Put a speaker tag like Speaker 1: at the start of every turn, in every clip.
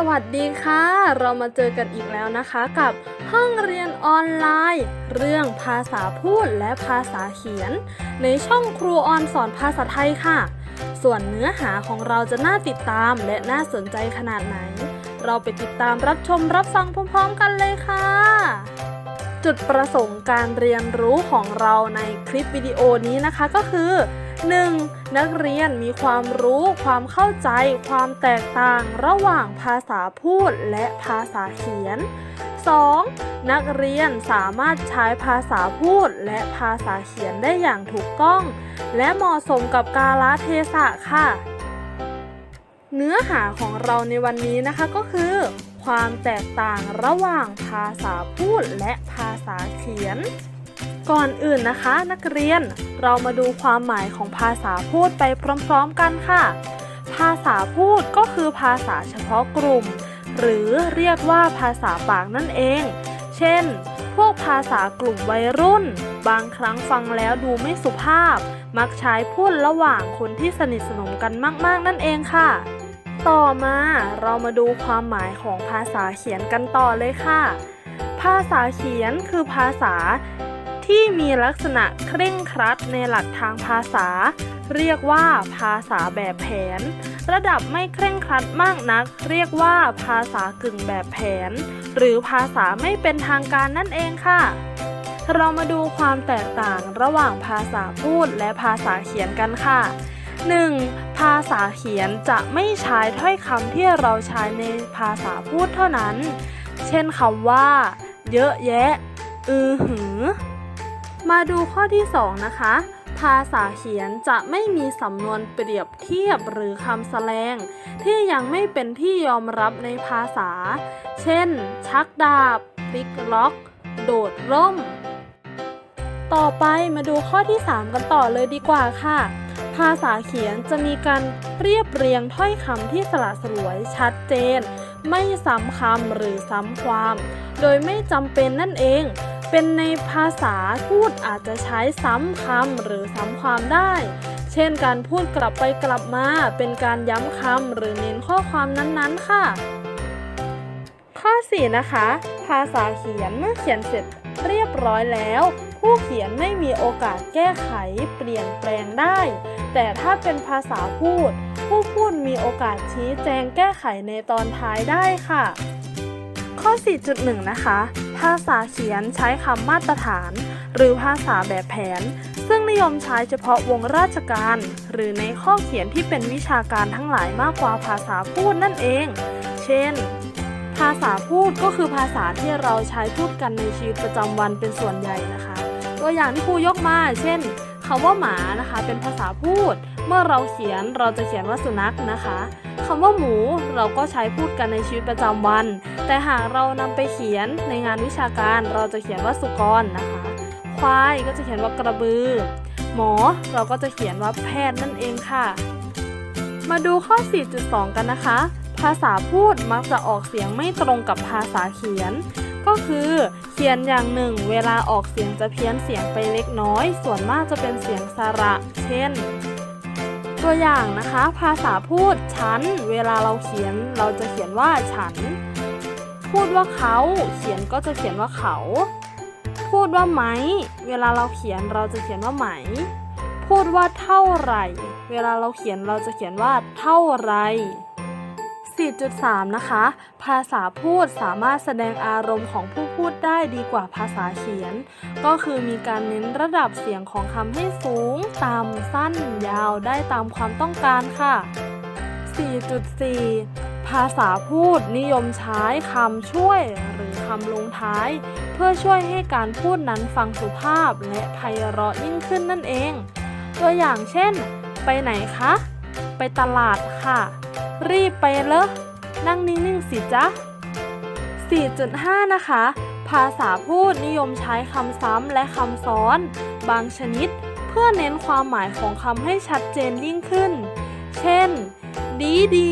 Speaker 1: สวัสดีค่ะ เรามาเจอกันอีกแล้วนะคะกับห้องเรียนออนไลน์ เรื่องภาษาพูดและภาษาเขียน ในช่องครูออนสอนภาษาไทยค่ะ ส่วนเนื้อหาของเราจะน่าติดตามและน่าสนใจขนาดไหน เราไปติดตามรับชมรับฟังพร้อมๆกันเลยค่ะ จุดประสงค์การเรียนรู้ของเราในคลิปวิดีโอนี้นะคะก็คือ 1. นักเรียนมีความรู้ ความเข้าใจ ความแตกต่างระหว่างภาษาพูดและภาษาเขียน 2. นักเรียนสามารถใช้ภาษาพูดและภาษาเขียนได้อย่างถูกต้อง และเหมาะสมกับกาลเทศะค่ะ เนื้อหาของเราในวันนี้นะคะก็คือ ความแตกต่างระหว่างภาษาพูดและภาษาเขียน ก่อนอื่นนะคะ นักเรียนเรามาดูความหมายของภาษาพูดไปพร้อมๆกันค่ะ ภาษาพูดก็คือภาษาเฉพาะกลุ่ม หรือเรียกว่าภาษาปากนั่นเอง เช่น พวกภาษากลุ่มวัยรุ่น บางครั้งฟังแล้วดูไม่สุภาพ มักใช้พูดระหว่างคนที่สนิทสนมกันมากๆนั่นเองค่ะ ต่อมาเรามาดูความหมายของภาษาเขียนกันต่อเลยค่ะ ภาษาเขียนคือภาษา ที่มีลักษณะเคร่งครัดในหลักทางภาษา เรียกว่าภาษาแบบแผน ระดับไม่เคร่งครัดมากนัก เรียกว่าภาษากึ่งแบบแผน หรือภาษาไม่เป็นทางการนั่นเองค่ะ เรามาดูความแตกต่างระหว่างภาษาพูดและภาษาเขียนกันค่ะ 1. ภาษาเขียนจะไม่ใช้ถ้อยคำที่เราใช้ในภาษาพูดเท่านั้น เช่นคำว่า เยอะแยะ อือหือ มาดูข้อที่ 2 นะคะ ภาษาเขียนจะไม่มีสำนวนเปรียบเทียบหรือคำแสลงที่ยังไม่เป็นที่ยอมรับในภาษา เช่น ชักดาบพลิกล็อก โดดร่ม ต่อไปมาดูข้อที่ 3 กันต่อเลยดีกว่าค่ะ ภาษาเขียนจะมีการเรียบเรียงถ้อยคำที่สละสลวยชัดเจน ไม่ซ้ำคำหรือซ้ำความ โดยไม่จำเป็นนั่นเอง เป็นในภาษาพูดอาจจะใช้ซ้ำคำหรือซ้ำความได้ เช่นการพูดกลับไปกลับมา เป็นการย้ำคำหรือเน้นข้อความนั้นๆค่ะ ข้อ 4 นะคะ ภาษาเขียนเมื่อเขียนเสร็จเรียบร้อยแล้ว ผู้เขียนไม่มีโอกาสแก้ไขเปลี่ยนแปลงได้ แต่ถ้าเป็นภาษาพูด ผู้พูดมีโอกาสชี้แจงแก้ไขในตอนท้ายได้ค่ะ ข้อ 4.1 นะคะ ภาษาเขียนใช้คำมาตรฐาน หรือภาษาแบบแผน ซึ่งนิยมใช้เฉพาะวงราชการ หรือในข้อเขียนที่เป็นวิชาการทั้งหลายมากกว่าภาษาพูดนั่นเอง เช่น ภาษาพูดก็คือภาษาที่เราใช้พูดกันในชีวิตประจำวันเป็นส่วนใหญ่นะคะ ตัวอย่างที่ครูยกมา เช่นคำว่าหมานะคะ เป็นภาษาพูด เมื่อเราเขียนเราจะเขียนว่าสุนัขนะคะคำว่าหมูเราก็ใช้พูดกันในชีวิตประจำวัน แต่หากเรานำไปเขียนในงานวิชาการเราจะเขียนว่าสุกรนะคะ ควายก็จะเขียนว่ากระบือ หมอเราก็จะเขียนว่าแพทย์นั่นเองค่ะ มาดูข้อ 4.2 กันนะคะ ภาษาพูดมักจะออกเสียงไม่ตรงกับภาษาเขียน ก็คือเขียนอย่างหนึ่ง เวลาออกเสียงจะเพี้ยนเสียงไปเล็กน้อย ส่วนมากจะเป็นเสียงสระ เช่น ตัวอย่างนะคะ ภาษาพูดฉัน เวลาเราเขียนเราจะเขียนว่าฉัน พูดว่าเขา เขียนก็จะเขียนว่าเขา พูดว่าไหม เวลาเราเขียนเราจะเขียนว่าไหม พูดว่าเท่าไหร่ เวลาเราเขียนเราจะเขียนว่าเท่าไหร 4.3 นะคะ ภาษาพูดสามารถแสดงอารมณ์ของผู้พูดได้ดีกว่าภาษาเขียน ก็คือมีการเน้นระดับเสียงของคำให้สูง ต่ำ สั้น ยาวได้ตามความต้องการค่ะ 4.4 ภาษาพูดนิยมใช้คำช่วยหรือคำลงท้าย เพื่อช่วยให้การพูดนั้นฟังสุภาพและไพเราะยิ่งขึ้นนั่นเอง ตัวอย่างเช่น ไปไหนคะ ไปตลาดค่ะ รีบไปเลยนั่งนิ่งๆสิจ๊ะ 4.5 นะคะ ภาษาพูดนิยมใช้คำซ้ำและคำซ้อน บางชนิดเพื่อเน้นความหมายของคำให้ชัดเจนยิ่งขึ้น เช่น ดีดี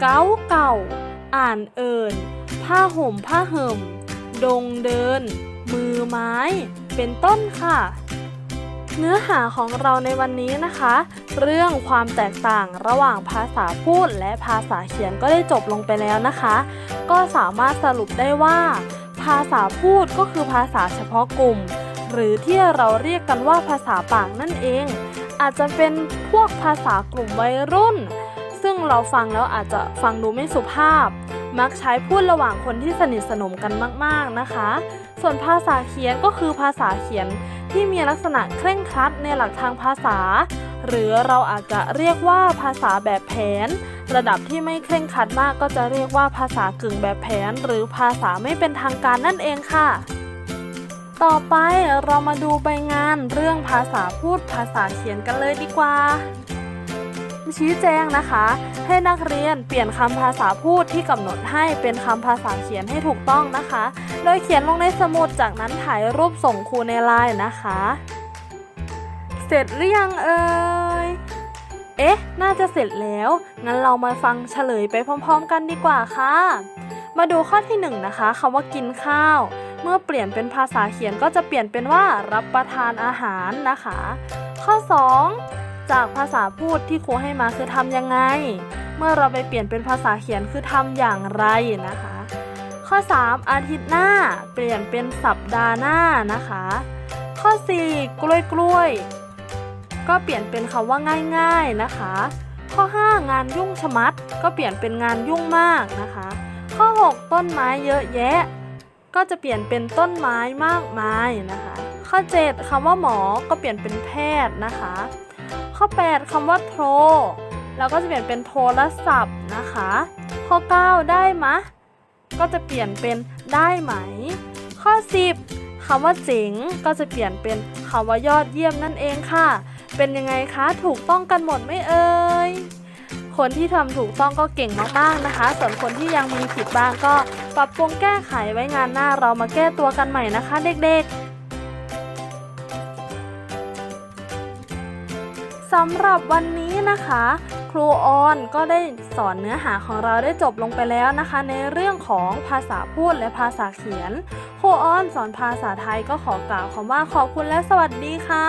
Speaker 1: เก้าเก่า อ่านเอิญผ้าห่มผ้าห่ม ดงเดิน มือไม้ เป็นต้นค่ะ เนื้อหาของเราในวันนี้นะคะ เรื่องความแตกต่างระหว่างภาษาพูดและภาษาเขียนก็ได้จบลงไปแล้วนะคะ ก็สามารถสรุปได้ว่า ภาษาพูดก็คือภาษาเฉพาะกลุ่ม หรือที่เราเรียกกันว่าภาษาปากนั่นเอง อาจจะเป็นพวกภาษากลุ่มวัยรุ่น ซึ่งเราฟังแล้วอาจจะฟังดูไม่สุภาพ มักใช้พูดระหว่างคนที่สนิทสนมกันมากๆนะคะ ส่วนภาษาเขียนก็คือภาษาเขียนที่มีลักษณะเคร่งครัดในหลักทางภาษา หรือเราอาจจะเรียกว่าภาษาแบบแผน ระดับที่ไม่เคร่งครัดมากก็จะเรียกว่าภาษากึ่งแบบแผน หรือภาษาไม่เป็นทางการนั่นเองค่ะต่อไปเรามาดูใบงานเรื่องภาษาพูดภาษาเขียนกันเลยดีกว่า ชี้แจงนะคะ ให้นักเรียนเปลี่ยนคำภาษาพูดที่กำหนดให้เป็นคำภาษาเขียนให้ถูกต้องนะคะ โดยเขียนลงในสมุดจากนั้นถ่ายรูปส่งครูในไลน์นะคะ เสร็จหรือยังเอ่ยเอ๊ะ น่าจะเสร็จแล้ว งั้นเรามาฟังเฉลยไปพร้อม ๆ กันดีกว่าค่ะ มาดูข้อที่หนึ่งนะคะคำว่ากินข้าว เมื่อเปลี่ยนเป็นภาษาเขียนก็จะเปลี่ยนเป็นว่ารับประทานอาหารนะคะ ข้อ 2 จากภาษาพูดที่ครูให้มาคือทำยังไง เมื่อเราไปเปลี่ยนเป็นภาษาเขียนคือทำอย่างไรนะคะ ข้อ 3 อาทิตย์หน้า เปลี่ยนเป็นสัปดาห์หน้านะคะ ข้อ 4 กล้วยกล้วยก็เปลี่ยนเป็นคำว่าง่าย ๆนะคะ ข้อ 5 งานยุ่งชะมัด ก็เปลี่ยนเป็นงานยุ่งมากนะคะ ข้อ 6 ต้นไม้เยอะแยะ ก็จะเปลี่ยนเป็นต้นไม้มากมายนะคะ ข้อ 7คำว่าหมอก็เปลี่ยนเป็นแพทย์นะคะ ข้อ 8คำว่าโทรเราก็จะเปลี่ยนเป็นโทรศัพท์นะคะ ข้อ 9 ได้มะ ก็จะเปลี่ยนเป็นได้ไหม ข้อ 10คำว่าเจ๋งก็จะเปลี่ยนเป็นคำว่ายอดเยี่ยมนั่นเองค่ะ เป็นยังไงคะ ถูกต้องกันหมดไม่เอ่ยคนที่ทำถูกต้องก็เก่งมากๆนะคะ ส่วนคนที่ยังมีผิดบ้างก็ปรับปรุงแก้ไขไว้งานหน้าเรามาแก้ตัวกันใหม่นะคะ เด็กๆ สำหรับวันนี้นะคะ ครูออนก็ได้สอนเนื้อหาของเราได้จบลงไปแล้วนะคะ ในเรื่องของภาษาพูดและภาษาเขียน ครูออนสอนภาษาไทยก็ขอกล่าวคำว่าขอบคุณและสวัสดีค่ะ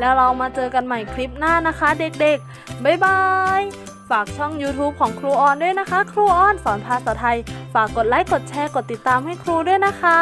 Speaker 1: แล้วเรามาเจอกันใหม่คลิปหน้านะคะ เด็กๆ บ๊ายบายฝากช่อง YouTube ของครูออนด้วยนะคะ ครูออนสอนภาษาไทย ฝากกดไลค์ กดแชร์ กดติดตามให้ครูด้วยนะคะ